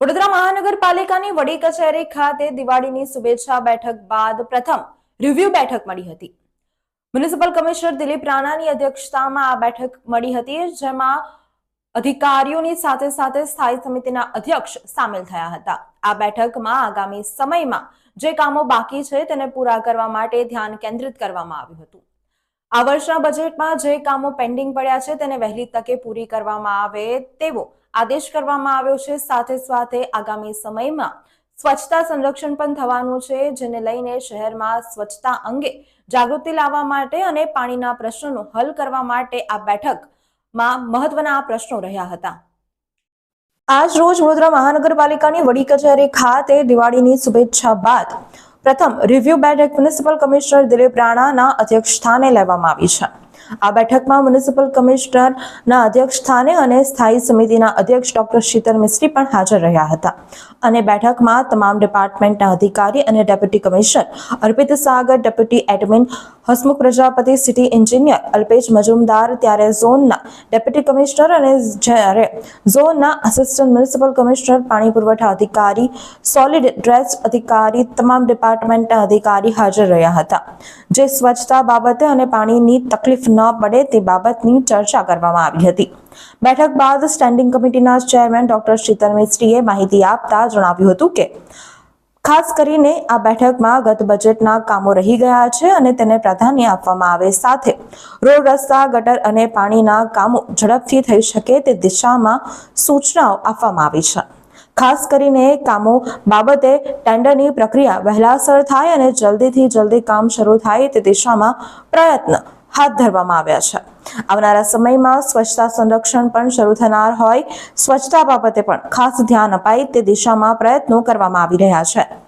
વડોદરા મહાનગરપાલિકાની વડી કચેરી ખાતે દિવાળીની શુભેચ્છા બેઠક બાદ પ્રથમ રિવ્યુ બેઠક મળી હતી. મ્યુનિસિપલ કમિશનર દિલીપ રાણાની અધ્યક્ષતામાં આ બેઠક મળી હતી, જેમાં અધિકારીઓની સાથે સાથે સ્થાયી સમિતિના અધ્યક્ષ સામેલ થયા હતા. આ બેઠકમાં આગામી સમયમાં જે કામો બાકી છે તેને પૂરા કરવા માટે ધ્યાન કેન્દ્રિત કરવામાં આવ્યું હતું. આ વર્ષના બજેટમાં જે કામો પેન્ડિંગ પડ્યા છે તેને વહેલી તકે પૂરી કરવામાં આવે તેવો આદેશ કરવામાં આવ્યો છે. સાથે સાથે આગામી સમયમાં સ્વચ્છતા સંરક્ષણ પણ થવાનું છે, જેને લઈને શહેરમાં સ્વચ્છતા અંગે જાગૃતિ લાવવા માટે અને પાણીના પ્રશ્નોનો હલ કરવા માટે આ બેઠકમાં મહત્વના પ્રશ્નો રહ્યા હતા. આજ રોજ વડોદરા મહાનગરપાલિકાની વડી કચેરી ખાતે દિવાળીની શુભેચ્છા બાદ પ્રથમ રિવ્યુ બેઠક મ્યુનિસિપલ કમિશનર દિલીપ રાણાના અધ્યક્ષ સ્થાને લેવામાં આવી છે. આ બેઠકમાં મ્યુનિસિપલ કમિશનરના અધ્યક્ષ સ્થાને અને સ્થાયી સમિતિના અધ્યક્ષ ડોક્ટર શીતલ મિસ્ત્રી પણ હાજર રહ્યા હતા. અને બેઠકમાં તમામ ડિપાર્ટમેન્ટના અધિકારી અને deputy commissioner Arpit Sagar, deputy admin Hasmukh Prajapati, city engineer Alpesh Majumdar, ત્યારે ઝોનના ડેપ્યુટી કમિશનર અને જ્યારે ઝોનના આસિસ્ટન્ટ મ્યુનિસિપલ કમિશનર, પાણી પુરવઠા અધિકારી સોલિડ ડ્રેસ અધિકારી તમામ ડિપાર્ટમેન્ટના અધિકારી હાજર રહ્યા હતા. જે સ્વચ્છતા બાબતે અને પાણીની ન પડે તે બાબતની ચર્ચા કરવામાં આવી હતી. બેઠક બાદ સ્ટેન્ડિંગ કમિટીના ચેરમેન ડોક્ટર શીતલ મિસ્ત્રીએ માહિતી આપતા જણાવ્યું હતું કે, ખાસ કરીને આ બેઠકમાં ગત બજેટના કામો રહી ગયા છે અને તેને પ્રાધાન્ય આપવામાં આવે સાથે. રોડ, રસ્તા, ગટર અને પાણીના કામો ઝડપથી થઈ શકે તે દિશામાં સૂચનાઓ આપવામાં આવી છે. ખાસ કરીને કામો બાબતે ટેન્ડરની પ્રક્રિયા વહેલાસર થાય અને જલ્દીથી જલ્દી કામ શરૂ થાય તે દિશામાં પ્રયત્ન હાથ ધરવામાં આવ્યા છે. આવનારા સમયમાં સ્વચ્છતા સંરક્ષણ પણ શરૂ થનાર હોય. સ્વચ્છતા બાબતે પણ ખાસ ધ્યાન અપાય તે દિશામાં પ્રયત્નો કરવામાં આવી રહ્યા છે.